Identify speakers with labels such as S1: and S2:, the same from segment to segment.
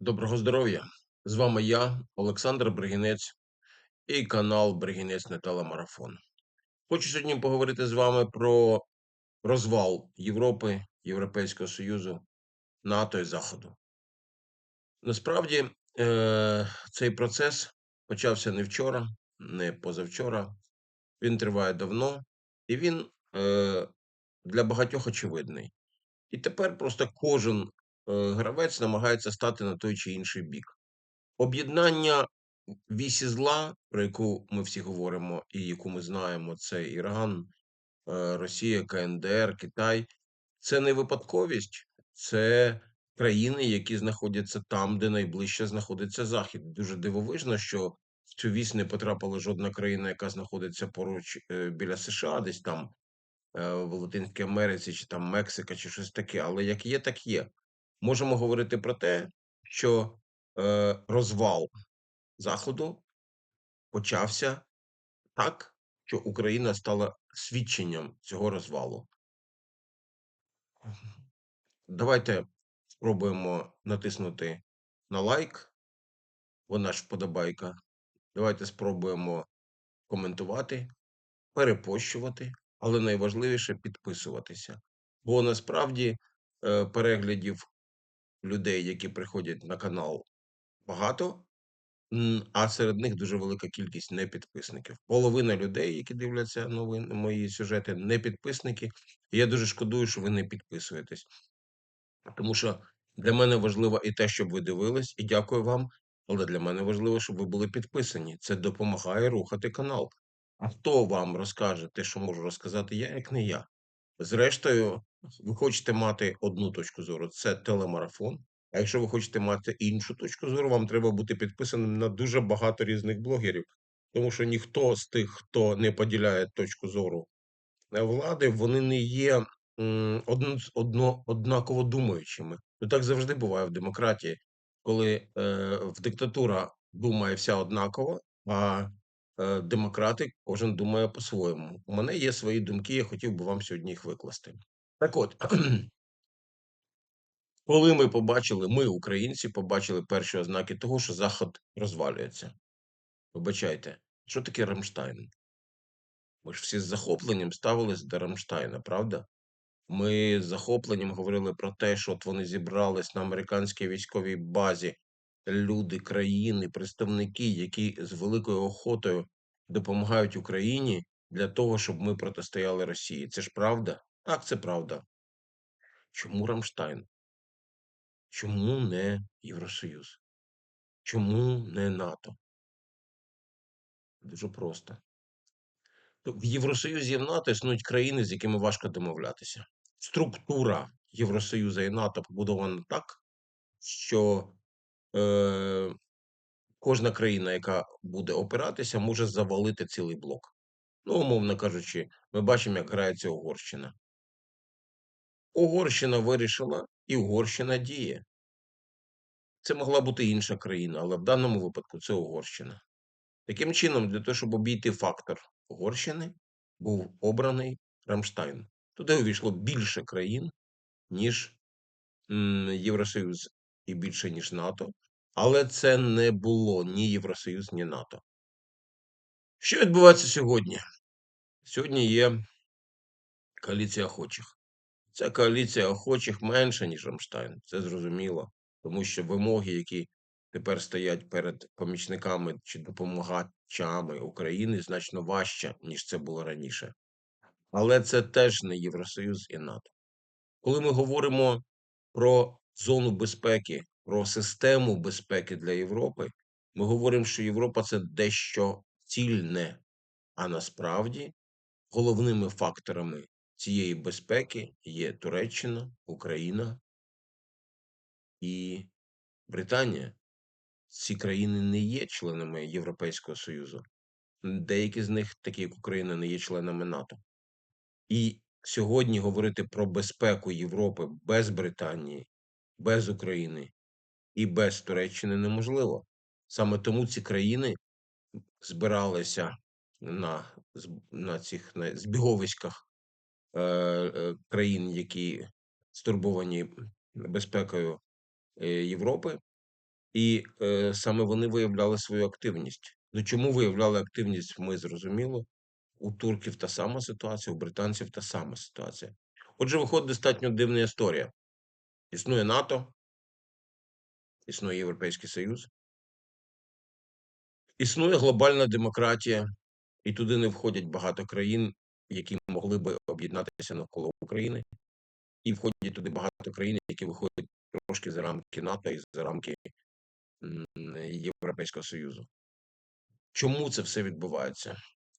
S1: Доброго здоров'я! З вами я, Олександр Бригінець, і канал Бригінець не телемарафон. Хочу сьогодні поговорити з вами про розвал Європи, Європейського Союзу, НАТО і Заходу. Насправді, е, цей процес почався не вчора, не позавчора. Він триває давно, і він е, для багатьох очевидний. І тепер просто кожен гравець намагається стати на той чи інший бік. Об'єднання вісі зла, про яку ми всі говоримо, і яку ми знаємо, це Іран, е, Росія, КНДР, Китай. Це не випадковість, це країни, які знаходяться там, де найближче знаходиться Захід. Дуже дивовижно, що в цю вісь не потрапила жодна країна, яка знаходиться поруч е, біля США, десь там е, в Латинській Америці, чи там Мексика, чи щось таке. Але як є, так є. Можемо говорити про те, що е, розвал Заходу почався так, що Україна стала свідченням цього розвалу. Давайте спробуємо натиснути на лайк, вона ж вподобайка. Давайте спробуємо коментувати, перепощувати, але найважливіше підписуватися. Бо насправді е, переглядів людей, які приходять на канал, багато, а серед них дуже велика кількість непідписників. Половина людей, які дивляться новини, мої сюжети, не підписники. І я дуже шкодую, що ви не підписуєтесь. Тому що для мене важливо і те, щоб ви дивились, і дякую вам. Але для мене важливо, щоб ви були підписані. Це допомагає рухати канал. А хто вам розкаже те, що можу розказати я, як не я? Зрештою, ви хочете мати одну точку зору, це телемарафон. А якщо ви хочете мати іншу точку зору, вам треба бути підписаним на дуже багато різних блогерів, тому що ніхто з тих, хто не поділяє точку зору е, влади, вони не є одно, одно, однаково думаючими. Ну так завжди буває в демократії, коли е, в диктатура думає вся однаково, а е, демократи кожен думає по-своєму. У мене є свої думки, я хотів би вам сьогодні їх викласти. Так от, коли ми побачили, ми, українці, побачили перші ознаки того, що Захід розвалюється. Вибачайте, що таке Рамштайн? Ми ж всі з захопленням ставились до Рамштайна, правда? Ми з захопленням говорили про те, що от вони зібрались на американській військовій базі, люди, країни, представники, які з великою охотою допомагають Україні для того, щоб ми протистояли Росії. Це ж правда? Так, це правда. Чому Рамштайн? Чому не Євросоюз? Чому не НАТО? Дуже просто. В Євросоюзі і в НАТО існують країни, з якими важко домовлятися. Структура Євросоюзу і НАТО побудована так, що е, кожна країна, яка буде опиратися, може завалити цілий блок. Ну, умовно кажучи, ми бачимо, як грається Угорщина. Угорщина вирішила, і Угорщина діє. Це могла бути інша країна, але в даному випадку це Угорщина. Таким чином, для того, щоб обійти фактор Угорщини, був обраний Рамштайн. Туди увійшло більше країн, ніж Євросоюз і більше, ніж НАТО. Але це не було ні Євросоюз, ні НАТО. Що відбувається сьогодні? Сьогодні є коаліція охочих. Ця коаліція охочих менша, ніж Рамштайн. Це зрозуміло. Тому що вимоги, які тепер стоять перед помічниками чи допомагачами України, значно важче, ніж це було раніше. Але це теж не Євросоюз і НАТО. Коли ми говоримо про зону безпеки, про систему безпеки для Європи, ми говоримо, що Європа це дещо цільне, а насправді головними факторами цієї безпеки є Туреччина, Україна і Британія. Ці країни не є членами Європейського Союзу. Деякі з них, такі як Україна, не є членами НАТО. І сьогодні говорити про безпеку Європи без Британії, без України і без Туреччини неможливо. Саме тому ці країни збиралися на на цих на збіговиськах країн, які стурбовані безпекою е, Європи, І, е, саме вони виявляли свою активність. Ну, чому виявляли активність, ми зрозуміло. У турків та сама ситуація, у британців та сама ситуація. Отже, виходить достатньо дивна історія. Існує НАТО, існує Європейський Союз, існує глобальна демократія, і туди не входять багато країн, які могли би об'єднатися навколо України, і входять туди багато країн, які виходять трошки за рамки НАТО і за рамки Європейського Союзу. Чому це все відбувається?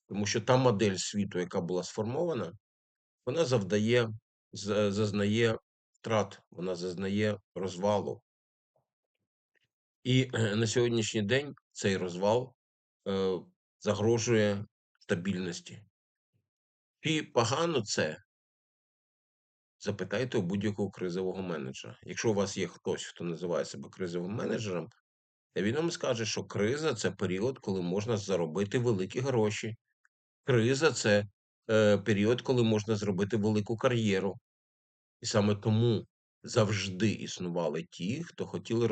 S1: Тому що та модель світу, яка була сформована, вона завдає, зазнає втрат, вона зазнає розвалу. І е, на сьогоднішній день цей розвал е, загрожує стабільності. І погано це запитайте у будь-якого кризового менеджера. Якщо у вас є хтось, хто називає себе кризовим менеджером, він вам скаже, що криза це період, коли можна заробити великі гроші. Криза це е, період, коли можна зробити велику кар'єру. І саме тому завжди існували ті, хто хотіли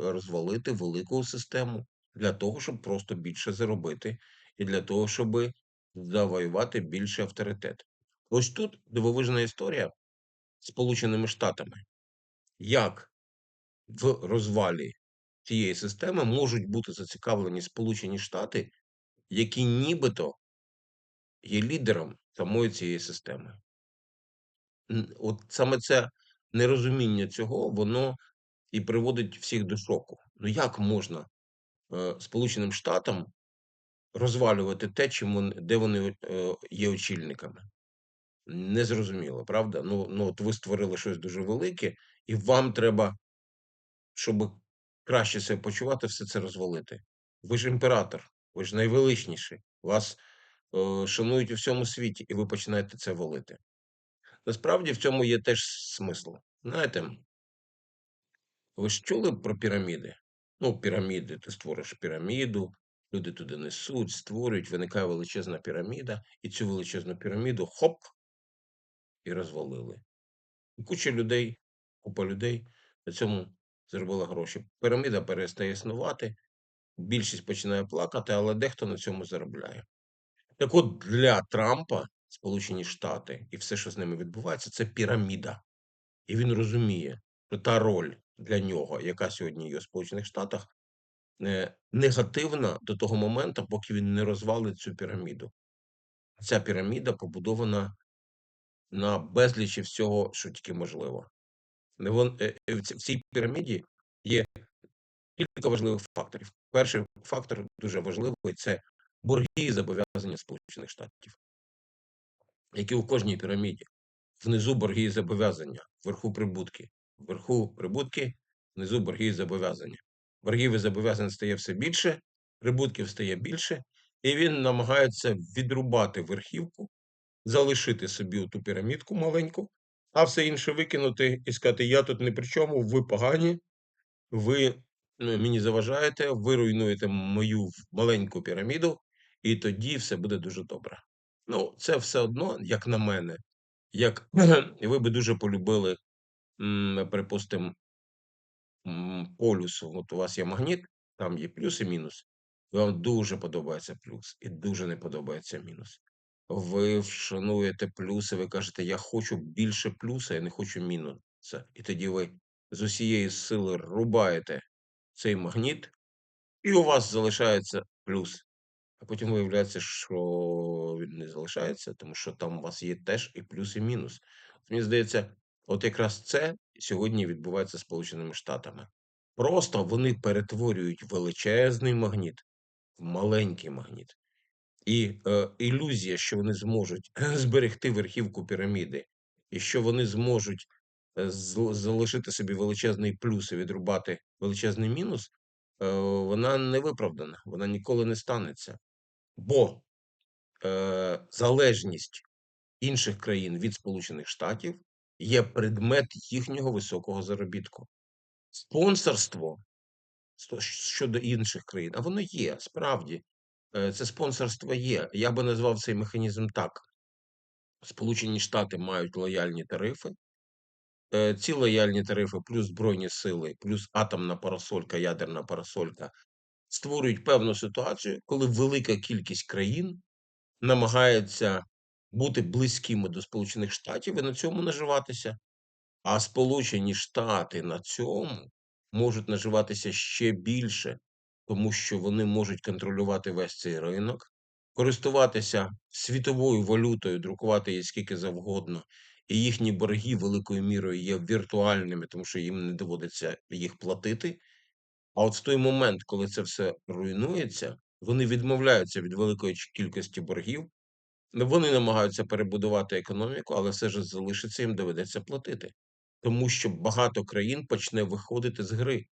S1: розвалити велику систему для того, щоб просто більше заробити, і для того, щоб завоювати більший авторитет. Ось тут дивовижна історія з Сполученими Штатами. Як в розвалі цієї системи можуть бути зацікавлені Сполучені Штати, які нібито є лідером самої цієї системи. От саме це нерозуміння цього, воно і приводить всіх до шоку. Ну як можна е, Сполученим Штатам розвалювати те, вони, де вони е, є очільниками? Незрозуміло, правда? Ну, ну от ви створили щось дуже велике, і вам треба, щоб краще себе почувати, все це розвалити. Ви ж імператор, ви ж найвеличніший. Вас е, шанують у всьому світі, і ви починаєте це валити. Насправді в цьому є теж смисл. Знаєте, ви ж чули про піраміди? Ну, піраміди, ти створиш піраміду, люди туди несуть, створюють, виникає величезна піраміда, і цю величезну піраміду хоп, і розвалили. І куча людей, купа людей на цьому зробила гроші. Піраміда перестає існувати, більшість починає плакати, але дехто на цьому заробляє. Так от для Трампа Сполучені Штати і все, що з ними відбувається, це піраміда. І він розуміє, що та роль для нього, яка сьогодні є у Сполучених Штатах, негативна до того моменту, поки він не розвалить цю піраміду. Ця піраміда побудована на безлічі всього, що тільки можливо. Е, е, в цій піраміді є кілька важливих факторів. Перший фактор дуже важливий це борги і зобов'язання Сполучених Штатів, які у кожній піраміді. Внизу борги і зобов'язання, вверху прибутки. Вверху прибутки, внизу борги і зобов'язання. Боргів і зобов'язань стає все більше, прибутків стає більше, і він намагається відрубати верхівку, залишити собі ту пірамідку маленьку, а все інше викинути і сказати: Я тут ні при чому, ви погані, ви ну, мені заважаєте, ви руйнуєте мою маленьку піраміду, і тоді все буде дуже добре. Ну, це все одно, як на мене, як ви би дуже полюбили, припустимо, полюсу. От у вас є магніт, там є плюс і мінус. Вам дуже подобається плюс, і дуже не подобається мінус. Ви вшануєте плюси, ви кажете, я хочу більше плюса, я не хочу мінуса. І тоді ви з усієї сили рубаєте цей магніт, і у вас залишається плюс. А потім виявляється, що він не залишається, тому що там у вас є теж і плюс, і мінус. Мені здається, от якраз це сьогодні відбувається Сполученими Штатами. Просто вони перетворюють величезний магніт в маленький магніт. І е, ілюзія, що вони зможуть зберегти верхівку піраміди, і що вони зможуть е, залишити собі величезний плюс і відрубати величезний мінус, е, вона не виправдана, вона ніколи не станеться. Бо е, залежність інших країн від Сполучених Штатів є предмет їхнього високого заробітку. Спонсорство щодо інших країн, а воно є справді. Е, Це спонсорство є. Я би назвав цей механізм так: Сполучені Штати мають лояльні тарифи, е, ці лояльні тарифи, плюс збройні сили, плюс атомна парасолька, ядерна парасолька створюють певну ситуацію, коли велика кількість країн намагається бути близькими до Сполучених Штатів і на цьому наживатися. А Сполучені Штати на цьому можуть наживатися ще більше, тому що вони можуть контролювати весь цей ринок, користуватися світовою валютою, друкувати її скільки завгодно, і їхні борги великою мірою є віртуальними, тому що їм не доводиться їх платити. А от в той момент, коли це все руйнується, вони відмовляються від великої кількості боргів, вони намагаються перебудувати економіку, але все ж залишиться їм доведеться платити. Тому що багато країн почне виходити з гри.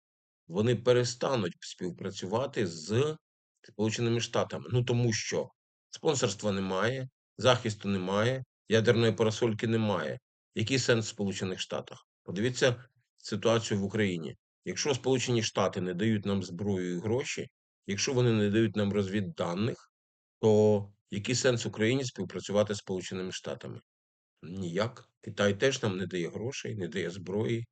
S1: Вони перестануть співпрацювати з Сполученими Штатами. Ну тому що спонсорства немає, захисту немає, ядерної парасольки немає. Який сенс в Сполучених Штатах? Подивіться ситуацію в Україні. Якщо Сполучені Штати не дають нам зброю і гроші, якщо вони не дають нам розвідданих, то який сенс Україні співпрацювати з Сполученими Штатами? Ніяк. Китай теж нам не дає грошей, не дає зброї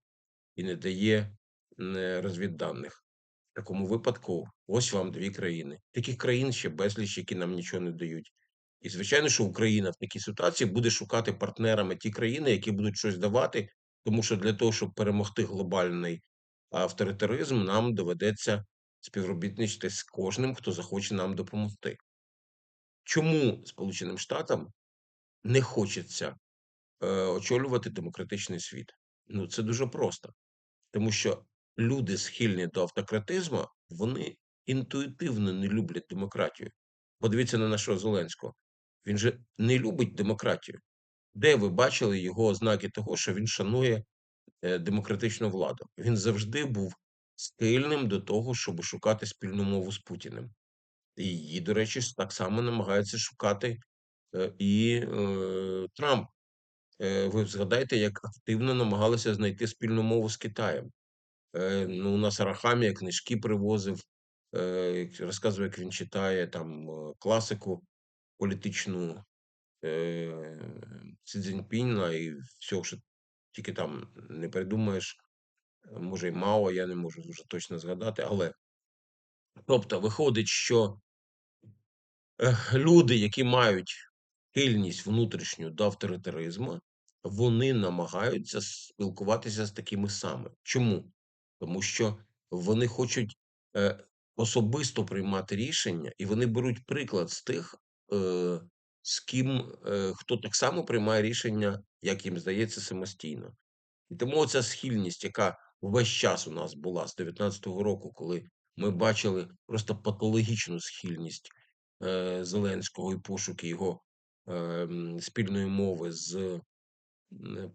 S1: і не дає е, розвідданих. В такому випадку ось вам дві країни. Таких країн ще безліч, які нам нічого не дають. І звичайно, що Україна в такій ситуації буде шукати партнерами ті країни, які будуть щось давати, тому що для того, щоб перемогти глобальний авторитаризм, нам доведеться співробітничати з кожним, хто захоче нам допомогти. Чому Сполученим Штатам не хочеться е, очолювати демократичний світ? Ну, це дуже просто. Тому що люди, схильні до автократизму, вони інтуїтивно не люблять демократію. Подивіться на нашого Зеленського. Він же не любить демократію. Де ви бачили його ознаки того, що він шанує е, демократичну владу? Він завжди був схильним до того, щоб шукати спільну мову з Путіним. Її, до речі, так само намагається шукати е, і е, Трамп. Е, ви згадайте, як активно намагалися знайти спільну мову з Китаєм. Ну, у нас Арахамія книжки привозив, розказує, як він читає там класику політичну Цзіньпіна і всього, що тільки там не придумаєш. Може, і Мао, я не можу дуже точно згадати, але тобто виходить, що люди, які мають хильність внутрішню до авторитаризму, вони намагаються спілкуватися з такими самими. Чому? Тому що вони хочуть е, особисто приймати рішення, і вони беруть приклад з тих, е, з ким е, хто так само приймає рішення, як їм здається, самостійно. І тому ця схильність, яка весь час у нас була з 19-го року, коли ми бачили просто патологічну схильність е, Зеленського і пошуки його е, спільної мови з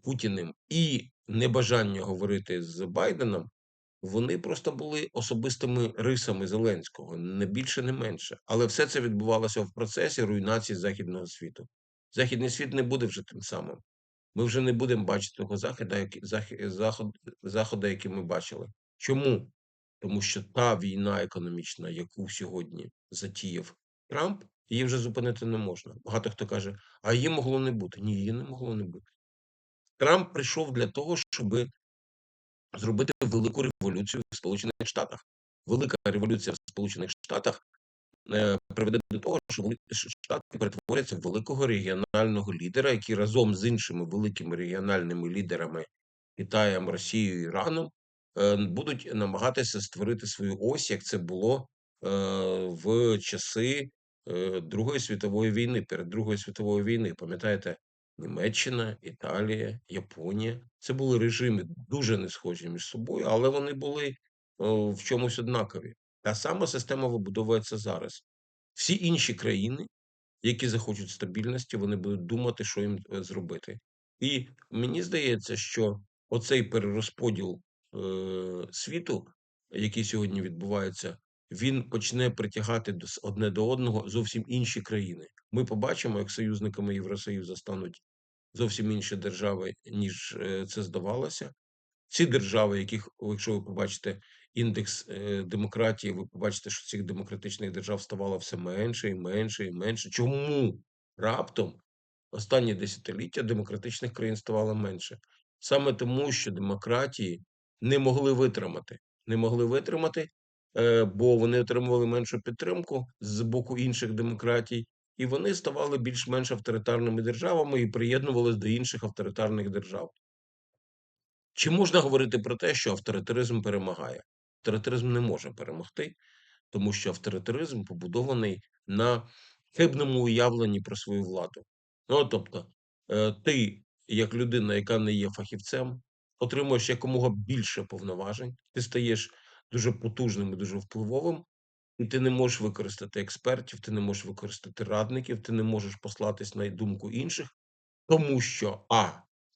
S1: Путіним, і небажання говорити з Байденом, вони просто були особистими рисами Зеленського, не більше, не менше. Але все це відбувалося в процесі руйнації західного світу. Західний світ не буде вже тим самим. Ми вже не будемо бачити того заходу, заходу, який ми бачили. Чому? Тому що та війна економічна, яку сьогодні затіяв Трамп, її вже зупинити не можна. Багато хто каже, а її могло не бути. Ні, її не могло не бути. Трамп прийшов для того, щоб зробити велику революцію в Сполучених Штатах. Велика революція в Сполучених Штатах е, приведе до того, що Штати перетворяться в великого регіонального лідера, який разом з іншими великими регіональними лідерами Китаєм, Росією, Іраном будуть намагатися створити свою ось, як це було е, в часи е, Другої світової війни, перед Другою світовою війною. Пам'ятаєте, Німеччина, Італія, Японія. Це були режими дуже не схожі між собою, але вони були в чомусь однакові. Та сама система вибудовується зараз. Всі інші країни, які захочуть стабільності, вони будуть думати, що їм е, зробити. І мені здається, що оцей перерозподіл е, світу, який сьогодні відбувається, він почне притягати одне до одного зовсім інші країни. Ми побачимо, як союзниками Євросоюзу стануть зовсім інші держави, ніж е, це здавалося. Ці держави, яких, якщо ви побачите індекс е, демократії, ви побачите, що цих демократичних держав ставало все менше і менше і менше. Чому раптом останні десятиліття демократичних країн ставало менше? Саме тому, що демократії не могли витримати. Не могли витримати, е, бо вони отримували меншу підтримку з боку інших демократій, і вони ставали більш-менш авторитарними державами і приєднувались до інших авторитарних держав. Чи можна говорити про те, що авторитаризм перемагає? Авторитаризм не може перемогти, тому що авторитаризм побудований на хибному уявленні про свою владу. Ну, тобто, е, ти, як людина, яка не є фахівцем, отримуєш якомога більше повноважень, ти стаєш дуже потужним і дуже впливовим, і ти не можеш використати експертів, ти не можеш використати радників, ти не можеш послатись на думку інших, тому що а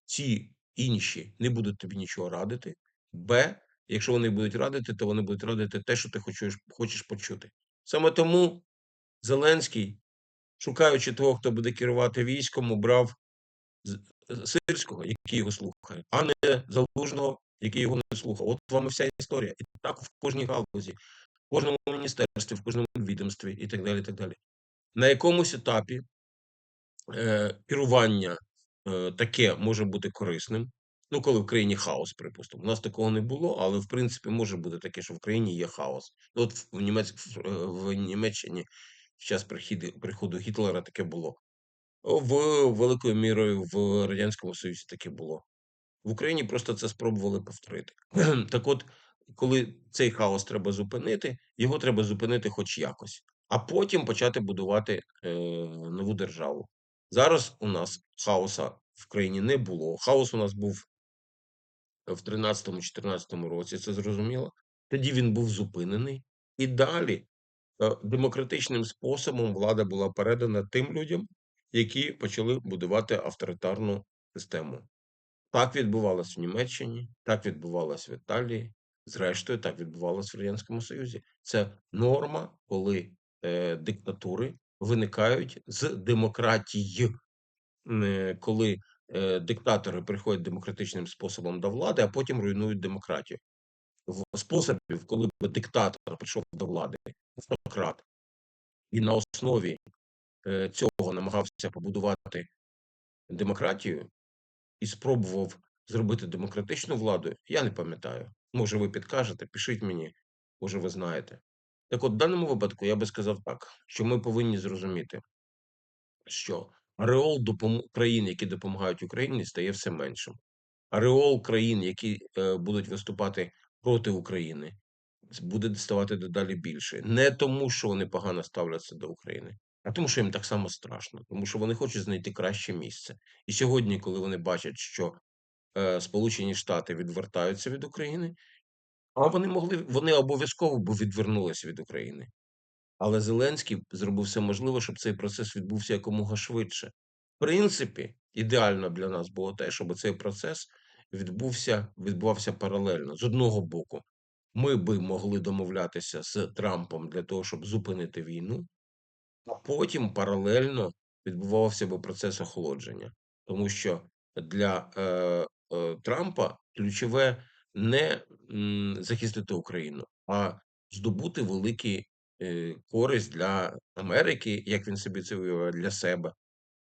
S1: ці інші не будуть тобі нічого радити. Б, якщо вони будуть радити, то вони будуть радити те, що ти хочеш, хочеш почути. Саме тому Зеленський, шукаючи того, хто буде керувати військом, обрав Сирського, який його слухає, а не Залужного, який його не слухав. От вам і вся історія. І так в кожній галузі, в кожному міністерстві, в кожному відомстві і так далі. Так далі. На якомусь етапі е, керування е, таке може бути корисним. Ну, коли в країні хаос, припустимо. У нас такого не було, але в принципі може бути таке, що в країні є хаос. От в, Німець, в, е, Німеччині в час приходу Гітлера таке було. В великою мірою в Радянському Союзі таке було. В Україні просто це спробували повторити. Так от, коли цей хаос треба зупинити, його треба зупинити хоч якось, а потім почати будувати е, нову державу. Зараз у нас хаоса в країні не було. Хаос у нас був в 13-14 році, це зрозуміло. Тоді він був зупинений. І далі е, демократичним способом влада була передана тим людям, які почали будувати авторитарну систему. Так відбувалось в Німеччині, так відбувалось в Італії, зрештою, так відбувалось в Радянському Союзі. Це норма, коли е, диктатури виникають з демократії, Е, коли е, диктатори приходять демократичним способом до влади, а потім руйнують демократію. В способів, коли б диктатор прийшов до влади, автократ, і на основі е, цього намагався побудувати демократію і спробував зробити демократичну владу, я не пам'ятаю. Може, ви підкажете, пишіть мені, може, ви знаєте. Так от, в даному випадку я би сказав так, що ми повинні зрозуміти, що ареол допом... країн, які допомагають Україні, стає все меншим. Ареол країн, які е, будуть виступати проти України, буде ставати дедалі більше. Не тому, що вони погано ставляться до України, а тому, що їм так само страшно, тому що вони хочуть знайти краще місце. І сьогодні, коли вони бачать, що е, Сполучені Штати відвертаються від України, а вони могли вони обов'язково б відвернулися від України. Але Зеленський зробив все можливе, щоб цей процес відбувся якомога швидше. В принципі, ідеально для нас було те, щоб цей процес відбувся, відбувався паралельно. З одного боку, ми би могли домовлятися з Трампом для того, щоб зупинити війну, а потім паралельно відбувався би процес охолодження, тому що для е, е, Трампа ключове не м, захистити Україну, а здобути великий е, користь для Америки, як він собі це уявляє, для себе.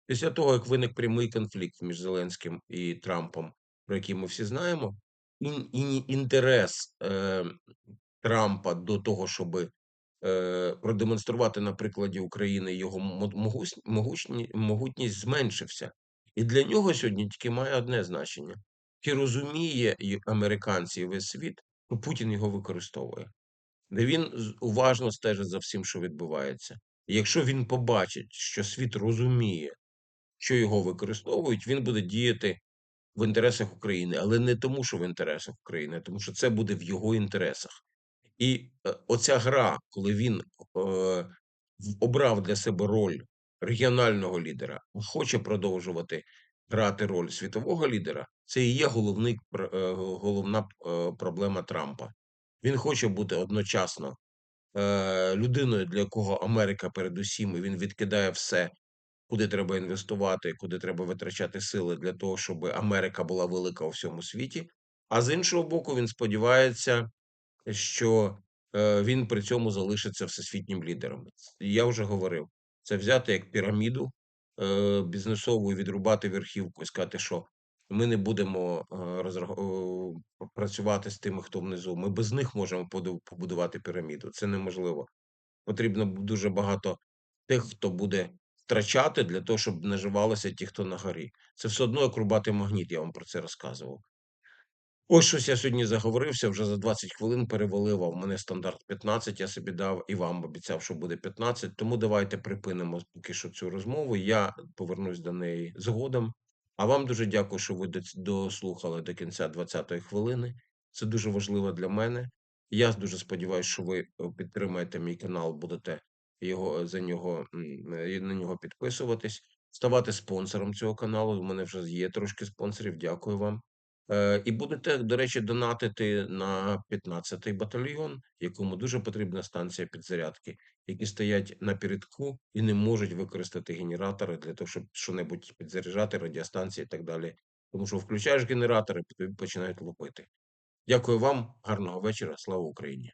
S1: Після того, як виник прямий конфлікт між Зеленським і Трампом, про який ми всі знаємо, ін, ін, інтерес е, Трампа до того, щоб е, продемонструвати на прикладі України його мо- могутність зменшився. І для нього сьогодні тільки має одне значення: чи розуміє американці весь світ, то Путін його використовує. Де він уважно стежить за всім, що відбувається. І якщо він побачить, що світ розуміє, що його використовують, він буде діяти в інтересах України, але не тому, що в інтересах України, а тому що це буде в його інтересах. І е, оця гра, коли він е, обрав для себе роль регіонального лідера, хоче продовжувати грати роль світового лідера, це і є головний, е, головна проблема Трампа. Він хоче бути одночасно людиною, для якого Америка передусім, і він відкидає все, куди треба інвестувати, куди треба витрачати сили для того, щоб Америка була велика у всьому світі. А з іншого боку, він сподівається, що е, він при цьому залишиться всесвітнім лідером. Я вже говорив, це взяти як піраміду е, бізнесову, відрубати верхівку і сказати, що ми не будемо, е, працювати з тими, хто внизу. Ми без них можемо побудувати піраміду. Це неможливо. Потрібно дуже багато тих, хто буде втрачати для того, щоб наживалися ті, хто на горі. Це все одно як рубати магніт, я вам про це розказував. Ось щось я сьогодні заговорився, вже за 20 хвилин перевалив, а в мене стандарт 15 я собі дав, і вам обіцяв, що буде 15. Тому давайте припинимо поки що цю розмову. Я повернусь до неї згодом. А вам дуже дякую, що ви дослухали до кінця 20-ї хвилини. Це дуже важливо для мене. Я дуже сподіваюся, що ви, е, підтримаєте мій канал, будете його за нього, е, на нього підписуватись, ставати спонсором цього каналу. У мене вже є трошки спонсорів. Дякую вам. Е, і будете, до речі, донатити на 15-й батальйон, якому дуже потрібна станція підзарядки, які стоять на передку і не можуть використати генератори для того, щоб що-небудь підзаряджати, радіостанції і так далі. Тому що включаєш генератори, тобі починають лупити. Дякую вам, гарного вечора. Слава Україні!